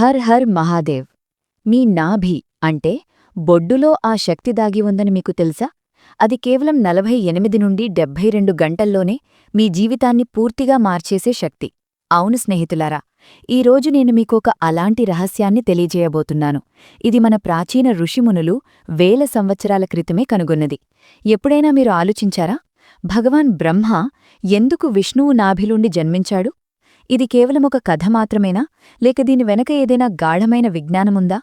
Her హర్ మహాదేవ్. మీ నాభి అంటే బొడ్డులో ఆ శక్తి దాగి ఉందని మీకు తెలుసా? అది కేవలం నలభై ఎనిమిది నుండి డెబ్భై రెండు గంటల్లోనే మీ జీవితాన్ని పూర్తిగా మార్చేసే శక్తి. అవును స్నేహితులారా ఈరోజు నేను మీకొక అలాంటి రహస్యాన్ని తెలియజేయబోతున్నాను. ఇది మన ప్రాచీన ఋషిమునులు వేల సంవత్సరాల క్రితమే కనుగొన్నది. ఎప్పుడైనా మీరు ఆలోచించారా? భగవాన్ బ్రహ్మ ఎందుకు విష్ణువు నాభిలుండి జన్మించాడు? ఇది కేవలం ఒక కథ మాత్రమేనా? లేక దీని వెనక ఏదైనా గాఢమైన విజ్ఞానముందా?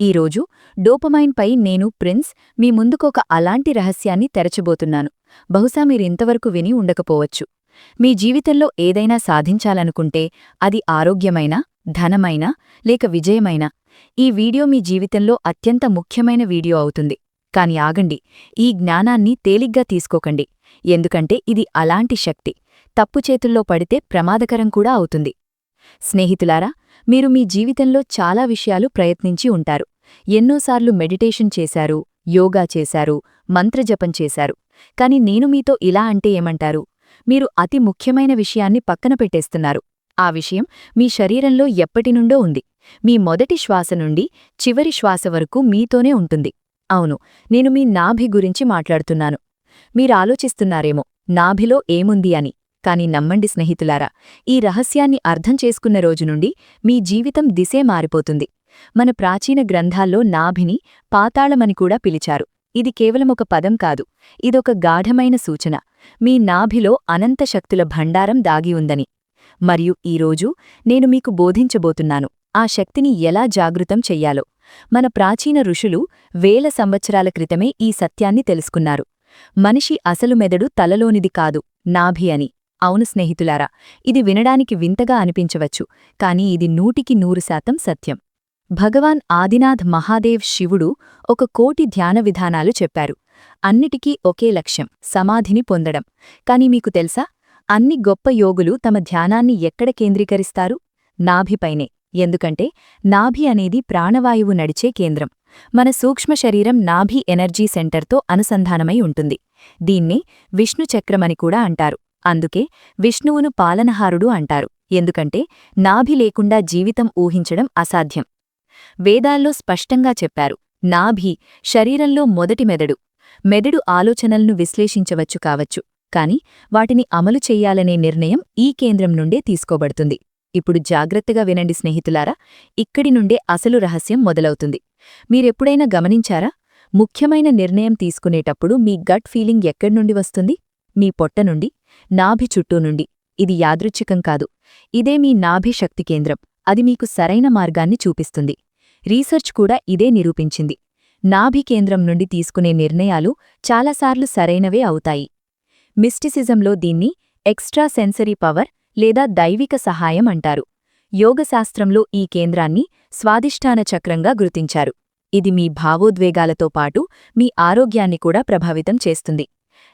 ఈరోజు డోపమైన్పై నేను ప్రిన్స్ మీ ముందుకొక అలాంటి రహస్యాన్ని తెరచబోతున్నాను. బహుశా మీరింతవరకు విని ఉండకపోవచ్చు. మీ జీవితంలో ఏదైనా సాధించాలనుకుంటే అది ఆరోగ్యమైనా ధనమైనా లేక విజయమైనా ఈ వీడియో మీ జీవితంలో అత్యంత ముఖ్యమైన వీడియో అవుతుంది. కాని ఆగండి ఈ జ్ఞానాన్ని తేలిగ్గా తీసుకోకండి. ఎందుకంటే ఇది అలాంటి శక్తి. తప్పు చేతుల్లో పడితే ప్రమాదకరం కూడా అవుతుంది. స్నేహితులారా మీరు మీ జీవితంలో చాలా విషయాలు ప్రయత్నించి ఉంటారు. ఎన్నోసార్లు మెడిటేషన్ చేశారు యోగా చేశారు మంత్రజపం చేశారు. కాని నేను మీతో ఇలా అంటే ఏమంటారు? మీరు అతి ముఖ్యమైన విషయాన్ని పక్కన పెట్టేస్తున్నారు. ఆ విషయం మీ శరీరంలో ఎప్పటినుండో ఉంది. మీ మొదటి శ్వాస నుండి చివరి శ్వాస వరకు మీతోనే ఉంటుంది. అవును నేను మీ నాభి గురించి మాట్లాడుతున్నాను. మీరాలోచిస్తున్నారేమో నాభిలో ఏముంది అని. కాని నమ్మండి స్నేహితులారా ఈ రహస్యాన్ని అర్థం చేసుకున్న రోజు నుండి మీ జీవితం దిశే మారిపోతుంది. మన ప్రాచీన గ్రంథాల్లో నాభిని పాతాళమని కూడా పిలిచారు. ఇది కేవలం ఒక పదం కాదు ఇదొక గాఢమైన సూచన. మీ నాభిలో అనంత శక్తుల భండారం దాగి ఉందని. మరియు ఈరోజు నేను మీకు బోధించబోతున్నాను ఆ శక్తిని ఎలా జాగృతం చెయ్యాలో. మన ప్రాచీన ఋషులు వేల సంవత్సరాల క్రితమే ఈ సత్యాన్ని తెలుసుకున్నారు. మనిషి అసలు మెదడు తలలోనిది కాదు నాభి అని. అవును స్నేహితులారా ఇది వినడానికి వింతగా అనిపించవచ్చు కాని ఇది నూటికి నూరు శాతం సత్యం. భగవాన్ ఆదినాథ్ మహాదేవ్ శివుడు ఒక కోటి ధ్యాన విధానాలు చెప్పారు. అన్నిటికీ ఒకే లక్ష్యం సమాధిని పొందడం. కాని మీకు తెలుసా అన్ని గొప్ప యోగులు తమ ధ్యానాన్ని ఎక్కడ కేంద్రీకరిస్తారు? నాభిపైనే ఎందుకంటే నాభి అనేది ప్రాణవాయువు నడిచే కేంద్రం. మన సూక్ష్మ శరీరం నాభి ఎనర్జీ సెంటర్తో అనుసంధానమై ఉంటుంది. దీన్ని విష్ణుచక్రమని కూడా అంటారు. అందుకే విష్ణువును పాలనహారుడు అంటారు. ఎందుకంటే నాభి లేకుండా జీవితం ఊహించడం అసాధ్యం. వేదాల్లో స్పష్టంగా చెప్పారు. నాభి శరీరంలో మొదటి మెదడు. మెదడు ఆలోచనలను విశ్లేషించవచ్చు కావచ్చు. కాని వాటిని అమలు చెయ్యాలనే నిర్ణయం ఈ కేంద్రం నుండే తీసుకోబడుతుంది. ఇప్పుడు జాగ్రత్తగా వినండి స్నేహితులారా. ఇక్కడి నుండే అసలు రహస్యం మొదలవుతుంది. మీరెప్పుడైనా గమనించారా? ముఖ్యమైన నిర్ణయం తీసుకునేటప్పుడు మీ గట్ ఫీలింగ్ ఎక్కడ్నుండి వస్తుంది? మీ పొట్ట నుండి? నాభి చుట్టూ నుండి. ఇది యాదృచ్ఛికం కాదు. ఇదే మీ నాభి శక్తి కేంద్రం. అది మీకు సరైన మార్గాన్ని చూపిస్తుంది. రీసెర్చ్ కూడా ఇదే నిరూపించింది. నాభి కేంద్రం నుండి తీసుకునే నిర్ణయాలు చాలాసార్లు సరైనవే అవుతాయి. మిస్టిసిజంలో దీన్ని ఎక్స్ట్రా సెన్సరీ పవర్ లేదా దైవిక సహాయం అంటారు. యోగశాస్త్రంలో ఈ కేంద్రాన్ని స్వాదిష్టాన చక్రంగా గుర్తించారు. ఇది మీ భావోద్వేగాలతో పాటు మీ ఆరోగ్యాన్ని కూడా ప్రభావితం చేస్తుంది.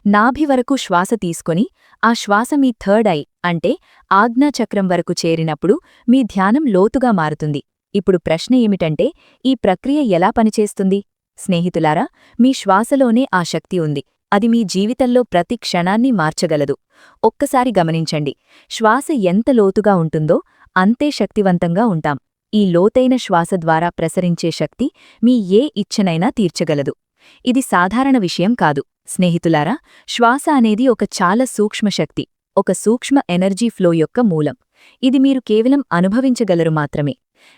నాభి వరకు శ్వాస తీసుకొని ఆ శ్వాస మీ థర్డ్ ఐ అంటే ఆజ్ఞాచక్రం వరకు చేరినప్పుడు మీ ధ్యానం లోతుగా మారుతుంది. ఇప్పుడు ప్రశ్న ఏమిటంటే ఈ ప్రక్రియ ఎలా పనిచేస్తుంది? స్నేహితులారా మీ శ్వాసలోనే ఆ శక్తి ఉంది. అది మీ జీవితంలో ప్రతి క్షణాన్ని మార్చగలదు. ఒక్కసారి గమనించండి. శ్వాస ఎంత లోతుగా ఉంటుందో అంతే శక్తివంతంగా ఉంటాం. ఈ లోతైన శ్వాస ద్వారా ప్రసరించే శక్తి మీ ఏ ఇచ్చనైనా తీర్చగలదు. ఇది సాధారణ విషయం కాదు. స్నేహితులారా శ్వాస అనేది ఒక చాలా సూక్ష్మ శక్తి ఒక సూక్ష్మ ఎనర్జీ ఫ్లో యొక్క మూలం. ఇది మీరు కేవలం అనుభవించగలరు మాత్రమే.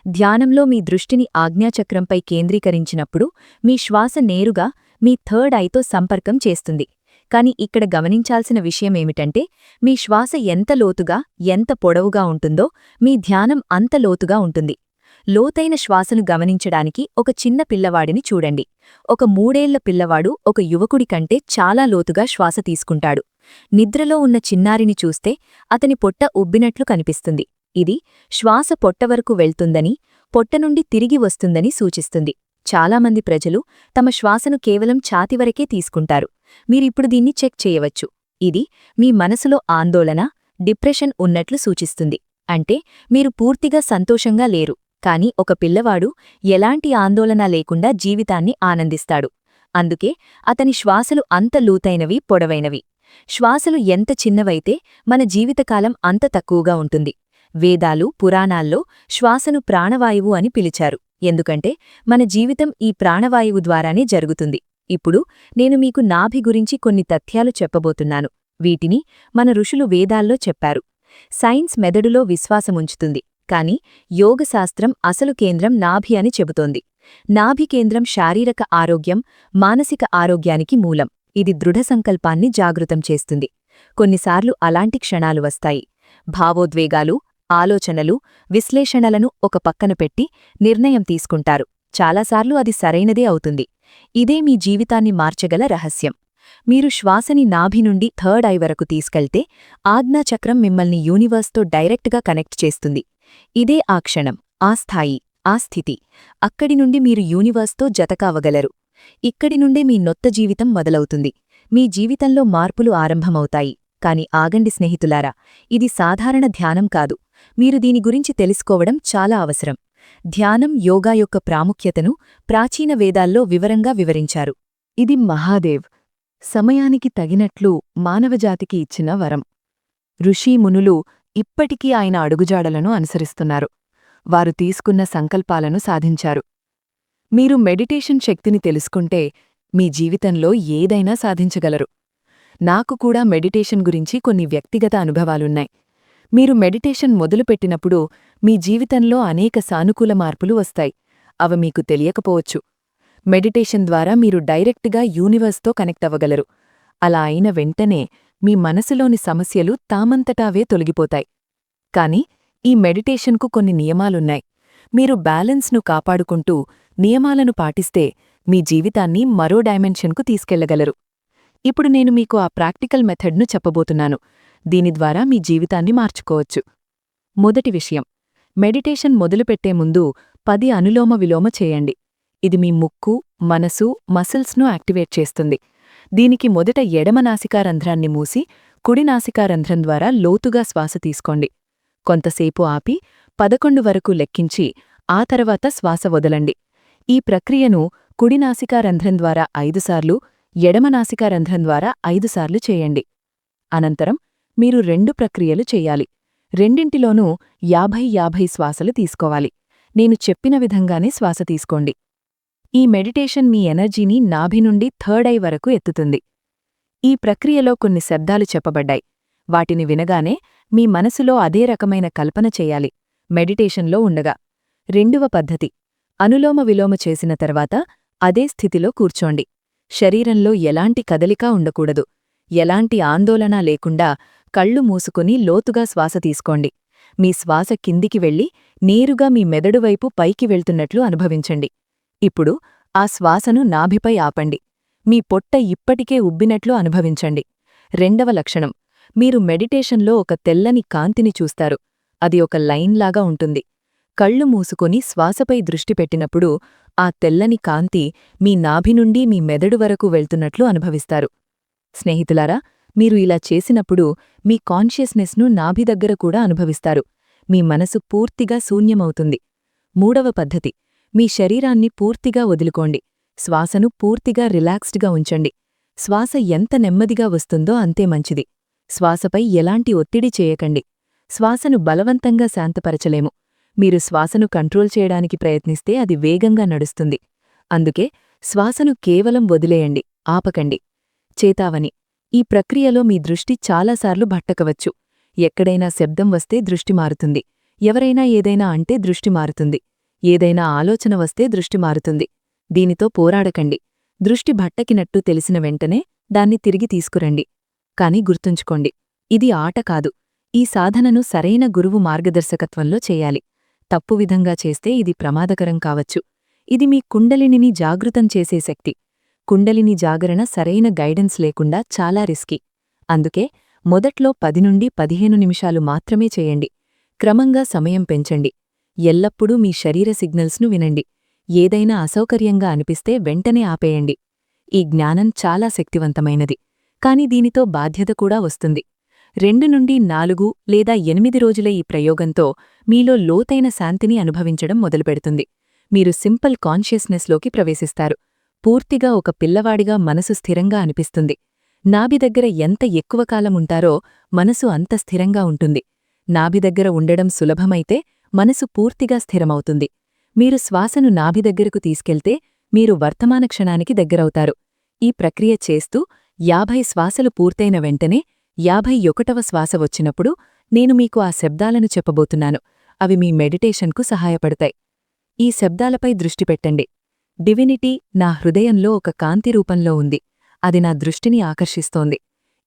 ధ్యానంలో మీ దృష్టిని ఆజ్ఞాచక్రంపై కేంద్రీకరించినప్పుడు మీ శ్వాస నేరుగా మీ థర్డ్ ఐతో సంపర్కం చేస్తుంది. కాని ఇక్కడ గమనించాల్సిన విషయమేమిటంటే మీ శ్వాస ఎంత లోతుగా ఎంత పొడవుగా ఉంటుందో మీ ధ్యానం అంత లోతుగా ఉంటుంది. లోతైన శ్వాసను గమనించడానికి ఒక చిన్న పిల్లవాడిని చూడండి. ఒక మూడేళ్ళ పిల్లవాడు ఒక యువకుడి కంటే చాలా లోతుగా శ్వాస తీసుకుంటాడు. నిద్రలో ఉన్న చిన్నారిని చూస్తే అతని పొట్ట ఉబ్బినట్లు కనిపిస్తుంది. ఇది శ్వాస పొట్టవరకు వెళ్తుందని పొట్ట నుండి తిరిగి వస్తుందని సూచిస్తుంది. చాలామంది ప్రజలు తమ శ్వాసను కేవలం ఛాతివరకే తీసుకుంటారు. మీరిప్పుడు దీన్ని చెక్ చేయవచ్చు. ఇది మీ మనసులో ఆందోళన డిప్రెషన్ ఉన్నట్లు సూచిస్తుంది. అంటే మీరు పూర్తిగా సంతోషంగా లేరు. కాని ఒక పిల్లవాడు ఎలాంటి ఆందోళన లేకుండా జీవితాన్ని ఆనందిస్తాడు. అందుకే అతని శ్వాసలు అంత లూతైనవి పొడవైనవి. శ్వాసలు ఎంత చిన్నవైతే మన జీవితకాలం అంత తక్కువగా ఉంటుంది. వేదాలు పురాణాల్లో శ్వాసను ప్రాణవాయువు అని పిలిచారు. ఎందుకంటే మన జీవితం ఈ ప్రాణవాయువు ద్వారానే జరుగుతుంది. ఇప్పుడు నేను మీకు నాభి గురించి కొన్ని తథ్యాలు చెప్పబోతున్నాను. వీటిని మన ఋషులు వేదాల్లో చెప్పారు. సైన్స్ మెదడులో విశ్వాసముంచుతుంది. కాని యోగశాస్త్రం అసలు కేంద్రం నాభి అని చెబుతోంది. నాభి కేంద్రం శారీరక ఆరోగ్యం మానసిక ఆరోగ్యానికి మూలం. ఇది దృఢ సంకల్పాన్ని జాగృతం చేస్తుంది. కొన్నిసార్లు అలాంటి క్షణాలు వస్తాయి. భావోద్వేగాలు ఆలోచనలు విశ్లేషణలను ఒక పక్కన పెట్టి నిర్ణయం తీసుకుంటారు. చాలాసార్లు అది సరైనదే అవుతుంది. ఇదే మీ జీవితాన్ని మార్చగల రహస్యం. మీరు శ్వాసని నాభి నుండి థర్డ్ ఐ వరకు తీసుకెళ్తే ఆజ్ఞాచక్రం మిమ్మల్ని యూనివర్స్తో డైరెక్ట్గా కనెక్ట్ చేస్తుంది. ఇదే ఆ క్షణం ఆ స్థాయి ఆ స్థితి. అక్కడి నుండి మీరు యూనివర్స్తో జతకావగలరు. ఇక్కడి నుండే మీ నొత్త జీవితం మొదలవుతుంది. మీ జీవితంలో మార్పులు ఆరంభమవుతాయి. కాని ఆగండి స్నేహితులారా ఇది సాధారణ ధ్యానం కాదు. మీరు దీని గురించి తెలుసుకోవడం చాలా అవసరం. ధ్యానం యోగా యొక్క ప్రాముఖ్యతను ప్రాచీన వేదాల్లో వివరంగా వివరించారు. ఇది మహాదేవ్. సమయానికి తగినట్లు మానవజాతికి ఇచ్చిన వరం. ఋషి మునులు ఇప్పటికీ ఆయన అడుగుజాడలను అనుసరిస్తున్నారు. వారు తీసుకున్న సంకల్పాలను సాధించారు. మీరు మెడిటేషన్ శక్తిని తెలుసుకుంటే మీ జీవితంలో ఏదైనా సాధించగలరు. నాకు కూడా మెడిటేషన్ గురించి కొన్ని వ్యక్తిగత అనుభవాలున్నాయి. మీరు మెడిటేషన్ మొదలుపెట్టినప్పుడు మీ జీవితంలో అనేక సానుకూల మార్పులు వస్తాయి. అవి మీకు తెలియకపోవచ్చు. మెడిటేషన్ ద్వారా మీరు డైరెక్ట్గా యూనివర్స్తో కనెక్ట్ అవ్వగలరు. అలా అయిన వెంటనే మీ మనసులోని సమస్యలు తామంతటావే తొలగిపోతాయి. కాని ఈ మెడిటేషన్కు కొన్ని నియమాలున్నాయి. మీరు బ్యాలెన్స్ను కాపాడుకుంటూ నియమాలను పాటిస్తే మీ జీవితాన్ని మరో డైమెన్షన్కు తీసుకెళ్ళగలరు. ఇప్పుడు నేను మీకు ఆ ప్రాక్టికల్ మెథడ్ను చెప్పబోతున్నాను. దీని ద్వారా మీ జీవితాన్ని మార్చుకోవచ్చు. మొదటి విషయం. మెడిటేషన్ మొదలుపెట్టే ముందు పది అనులోమ విలోమ చేయండి. ఇది మీ ముక్కు మనసు మసిల్స్ను యాక్టివేట్ చేస్తుంది. దీనికి మొదట ఎడమ నాసికారంధ్రాన్ని మూసి కుడి నాసికారంధ్రం ద్వారా లోతుగా శ్వాస తీసుకోండి. కొంతసేపు ఆపి పదకొండు వరకు లెక్కించి ఆ తర్వాత శ్వాస వదలండి. ఈ ప్రక్రియను కుడి నాసికారంధ్రం ద్వారా ఐదుసార్లు ఎడమ నాసికారంధ్రం ద్వారా ఐదుసార్లు చేయండి. అనంతరం మీరు రెండు ప్రక్రియలు చెయ్యాలి రెండింటిలోనూ యాభై యాభై శ్వాసలు తీసుకోవాలి. నేను చెప్పిన విధంగానే శ్వాస తీసుకోండి. ఈ మెడిటేషన్ మీ ఎనర్జీని నాభి నుండి థర్డ్ ఐ వరకు ఎత్తుతుంది. ఈ ప్రక్రియలో కొన్ని శబ్దాలు చెప్పబడ్డాయి. వాటిని వినగానే మీ మనసులో అదే రకమైన కల్పన చెయ్యాలి మెడిటేషన్లో ఉండగా. రెండవ పద్ధతి. అనులోమ విలోమ చేసిన తర్వాత అదే స్థితిలో కూర్చోండి. శరీరంలో ఎలాంటి కదలికా ఉండకూడదు. ఎలాంటి ఆందోళన లేకుండా కళ్ళు మూసుకుని లోతుగా శ్వాస తీసుకోండి. మీ శ్వాస కిందికి వెళ్ళి నేరుగా మీ మెదడువైపు పైకి వెళ్తున్నట్లు అనుభవించండి. ఇప్పుడు ఆ శ్వాసను నాభిపై ఆపండి. మీ పొట్ట ఇప్పటికే ఉబ్బినట్లు అనుభవించండి. రెండవ లక్షణం. మీరు మెడిటేషన్లో ఒక తెల్లని కాంతిని చూస్తారు. అది ఒక లైన్లాగా ఉంటుంది. కళ్ళు మూసుకొని శ్వాసపై దృష్టి పెట్టినప్పుడు ఆ తెల్లని కాంతి మీ నాభి నుండి మీ మెదడు వరకు వెళ్తున్నట్లు అనుభవిస్తారు. స్నేహితులారా మీరు ఇలా చేసినప్పుడు మీ కాన్షియస్నెస్ను నాభి దగ్గర కూడా అనుభవిస్తారు. మీ మనసు పూర్తిగా శూన్యమవుతుంది. మూడవ పద్ధతి. మీ శరీరాన్ని పూర్తిగా వదులుకోండి. శ్వాసను పూర్తిగా రిలాక్స్డ్గా ఉంచండి. శ్వాస ఎంత నెమ్మదిగా వస్తుందో అంతే మంచిది. శ్వాసపై ఎలాంటి ఒత్తిడి చేయకండి. శ్వాసను బలవంతంగా శాంతపరచలేము. మీరు శ్వాసను కంట్రోల్ చేయడానికి ప్రయత్నిస్తే అది వేగంగా నడుస్తుంది. అందుకే శ్వాసను కేవలం వదిలేయండి ఆపకండి. చేతావని. ఈ ప్రక్రియలో మీ దృష్టి చాలాసార్లు భట్టకవచ్చు. ఎక్కడైనా శబ్దం వస్తే దృష్టి మారుతుంది. ఎవరైనా ఏదైనా అంటే దృష్టి మారుతుంది. ఏదైనా ఆలోచన వస్తే దృష్టి మారుతుంది. దీనితో పోరాడకండి. దృష్టి భట్టకినట్టు తెలిసిన వెంటనే దాన్ని తిరిగి తీసుకురండి. కాని గుర్తుంచుకోండి ఇది ఆట కాదు. ఈ సాధనను సరైన గురువు మార్గదర్శకత్వంలో చేయాలి. తప్పు విధంగా చేస్తే ఇది ప్రమాదకరం కావచ్చు. ఇది మీ కుండలినిని జాగృతం చేసే శక్తి. కుండలిని జాగరణ సరైన గైడెన్స్ లేకుండా చాలా రిస్కీ. అందుకే మొదట్లో పది నుండి పదిహేను నిమిషాలు మాత్రమే చేయండి. క్రమంగా సమయం పెంచండి. ఎల్లప్పుడూ మీ శరీర సిగ్నల్స్ను వినండి. ఏదైనా అసౌకర్యంగా అనిపిస్తే వెంటనే ఆపేయండి. ఈ జ్ఞానం చాలా శక్తివంతమైనది. కాని దీనితో బాధ్యత కూడా వస్తుంది. రెండు నుండి నాలుగు లేదా ఎనిమిది రోజుల ఈ ప్రయోగంతో మీలో లోతైన శాంతిని అనుభవించడం మొదలుపెడుతుంది. మీరు సింపుల్ కాన్షియస్నెస్లోకి ప్రవేశిస్తారు. పూర్తిగా ఒక పిల్లవాడిగా మనసు స్థిరంగా అనిపిస్తుంది. నాభి దగ్గర ఎంత ఎక్కువ కాలం ఉంటారో మనసు అంత స్థిరంగా ఉంటుంది. నాభి దగ్గర ఉండడం సులభమైతే మనసు పూర్తిగా స్థిరమవుతుంది. మీరు శ్వాసను నాభి దగ్గరకు తీసుకెళ్తే మీరు వర్తమాన క్షణానికి దగ్గరవుతారు. ఈ ప్రక్రియ చేస్తూ యాభై శ్వాసలు పూర్తయిన వెంటనే యాభై ఒకటవ శ్వాస వచ్చినప్పుడు నేను మీకు ఆ శబ్దాలను చెప్పబోతున్నాను. అవి మీ మెడిటేషన్కు సహాయపడతాయి. ఈ శబ్దాలపై దృష్టి పెట్టండి. డివినిటీ నా హృదయంలో ఒక కాంతి రూపంలో ఉంది. అది నా దృష్టిని ఆకర్షిస్తోంది.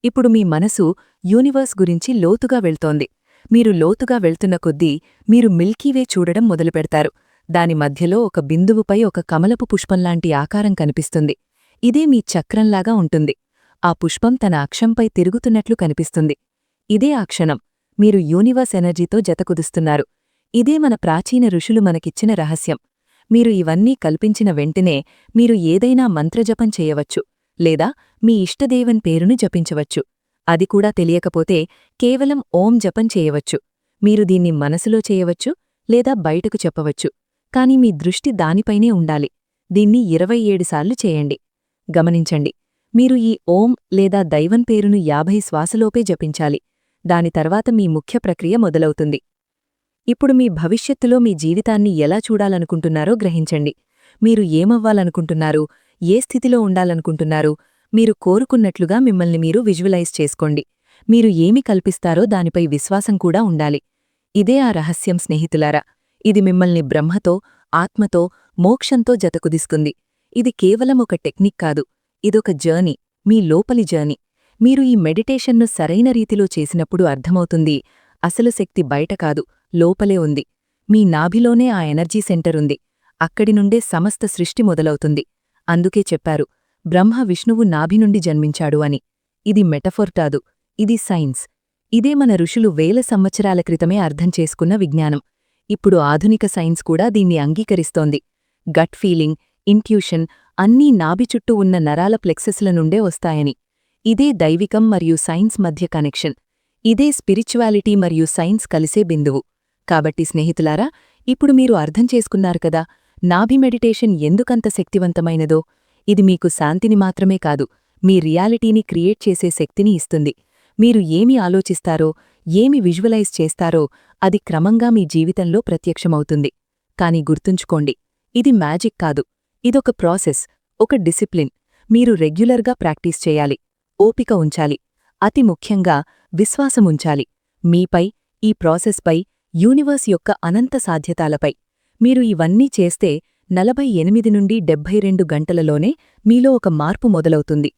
ఇప్పుడు మీ మనసు యూనివర్స్ గురించి లోతుగా వెళ్తోంది. మీరు లోతుగా వెళ్తున్న కొద్దీ మీరు మిల్కీవే చూడడం మొదలుపెడతారు. దాని మధ్యలో ఒక బిందువుపై ఒక కమలపు పుష్పంలాంటి ఆకారం కనిపిస్తుంది. ఇదే మీ చక్రంలాగా ఉంటుంది. ఆ పుష్పం తన అక్షంపై తిరుగుతున్నట్లు కనిపిస్తుంది. ఇదే ఆ క్షణం. మీరు యూనివర్స్ ఎనర్జీతో జతకుదుస్తున్నారు ఇదే మన ప్రాచీన ఋషులు మనకిచ్చిన రహస్యం. మీరు ఇవన్నీ కల్పించిన వెంటనే మీరు ఏదైనా మంత్రజపం చేయవచ్చు లేదా మీ ఇష్టదేవన్ పేరును జపించవచ్చు. అది కూడా తెలియకపోతే కేవలం ఓం జపం చేయవచ్చు. మీరు దీన్ని మనసులో చేయవచ్చు లేదా బయటకు చెప్పవచ్చు. కాని మీ దృష్టి దానిపైనే ఉండాలి. దీన్ని ఇరవై ఏడుసార్లు చేయండి. గమనించండి. మీరు ఈ ఓం లేదా దైవం పేరును యాభై శ్వాసలోపే జపించాలి. దాని తర్వాత మీ ముఖ్య ప్రక్రియ మొదలవుతుంది. ఇప్పుడు మీ భవిష్యత్తులో మీ జీవితాన్ని ఎలా చూడాలనుకుంటున్నారో గ్రహించండి. మీరు ఏమవ్వాలనుకుంటున్నారు? ఏ స్థితిలో ఉండాలనుకుంటున్నారు? మీరు కోరుకున్నట్లుగా మిమ్మల్ని మీరు విజువలైజ్ చేసుకోండి. మీరు ఏమి కల్పిస్తారో దానిపై విశ్వాసం కూడా ఉండాలి. ఇదే ఆ రహస్యం స్నేహితులారా. ఇది మిమ్మల్ని బ్రహ్మతో ఆత్మతో మోక్షంతో జతకుదిస్తుంది. ఇది కేవలం ఒక టెక్నిక్ కాదు. ఇదొక జర్నీ. మీ లోపలి జర్నీ. మీరు ఈ మెడిటేషన్ను సరైన రీతిలో చేసినప్పుడు అర్థమవుతుంది. అసలు శక్తి బయట కాదు లోపలే ఉంది. మీ నాభిలోనే ఆ ఎనర్జీ సెంటర్ ఉంది. అక్కడి నుండే సమస్త సృష్టి మొదలవుతుంది. అందుకే చెప్పారు బ్రహ్మ విష్ణువు నాభి నుండి జన్మించాడు అని. ఇది మెటఫోర్ కాదు ఇది సైన్స్. ఇదే మన ఋషులు వేల సంవత్సరాల క్రితమే అర్థం చేసుకున్న విజ్ఞానం. ఇప్పుడు ఆధునిక సైన్స్ కూడా దీన్ని అంగీకరిస్తోంది. గట్ ఫీలింగ్ ఇంట్యూషన్ అన్నీ నాభి చుట్టూ ఉన్న నరాల ప్లెక్సెస్ల నుండే వస్తాయని. ఇదే దైవికం మరియు సైన్స్ మధ్య కనెక్షన్. ఇదే స్పిరిచువాలిటీ మరియు సైన్స్ కలిసే బిందువు. కాబట్టి స్నేహితులారా ఇప్పుడు మీరు అర్థం చేసుకున్నారు కదా నాభి మెడిటేషన్ ఎందుకంత శక్తివంతమైనదో? ఇది మీకు శాంతిని మాత్రమే కాదు మీ రియాలిటీని క్రియేట్ చేసే శక్తిని ఇస్తుంది. మీరు ఏమి ఆలోచిస్తారో ఏమి విజువలైజ్ చేస్తారో అది క్రమంగా మీ జీవితంలో ప్రత్యక్షమవుతుంది. కాని గుర్తుంచుకోండి ఇది మ్యాజిక్ కాదు. ఇదొక ప్రాసెస్ ఒక డిసిప్లిన్. మీరు రెగ్యులర్గా ప్రాక్టీస్ చేయాలి ఓపిక ఉంచాలి అతి ముఖ్యంగా విశ్వాసముంచాలి మీపై ఈ ప్రాసెస్పై యూనివర్స్ యొక్క అనంత సాధ్యతాలపై. మీరు ఇవన్నీ చేస్తే నలభై ఎనిమిది నుండి డెబ్భై రెండు గంటలలోనే మీలో ఒక మార్పు మొదలవుతుంది.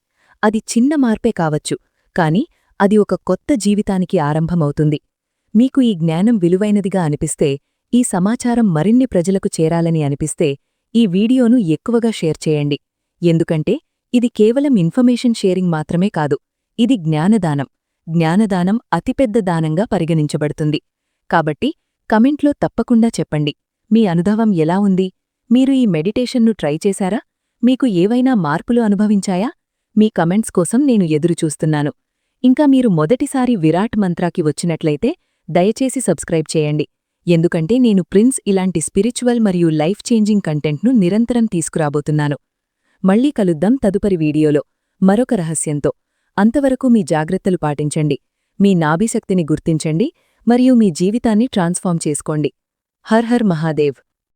అది చిన్న మార్పే కావచ్చు కాని అది ఒక కొత్త జీవితానికి ఆరంభమవుతుంది. మీకు ఈ జ్ఞానం విలువైనదిగా అనిపిస్తే ఈ సమాచారం మరిన్ని ప్రజలకు చేరాలని అనిపిస్తే ఈ వీడియోను ఎక్కువగా షేర్ చేయండి. ఎందుకంటే ఇది కేవలం ఇన్ఫర్మేషన్ షేరింగ్ మాత్రమే కాదు ఇది జ్ఞానదానం. జ్ఞానదానం అతిపెద్ద దానంగా పరిగణించబడుతుంది. కాబట్టి కమెంట్లో తప్పకుండా చెప్పండి. మీ అనుభవం ఎలా ఉంది? మీరు ఈ మెడిటేషన్ను ట్రై చేశారా? మీకు ఏవైనా మార్పులు అనుభవించాయా? మీ కమెంట్స్ కోసం నేను ఎదురుచూస్తున్నాను. ఇంకా మీరు మొదటిసారి విరాట్ మంత్రాకి వచ్చినట్లయితే దయచేసి సబ్స్క్రైబ్ చేయండి. ఎందుకంటే నేను ప్రిన్స్ ఇలాంటి స్పిరిచువల్ మరియు లైఫ్ చేంజింగ్ కంటెంట్ను నిరంతరం తీసుకురాబోతున్నాను. మళ్ళీ కలుద్దాం తదుపరి వీడియోలో. మరొక రహస్యంతో. అంతవరకు మీ జాగ్రత్తలు పాటించండి. మీ నాభిశక్తిని గుర్తించండి మరియు మీ జీవితాన్ని ట్రాన్స్ఫార్మ్ చేసుకోండి. హర్ హర్ మహాదేవ్.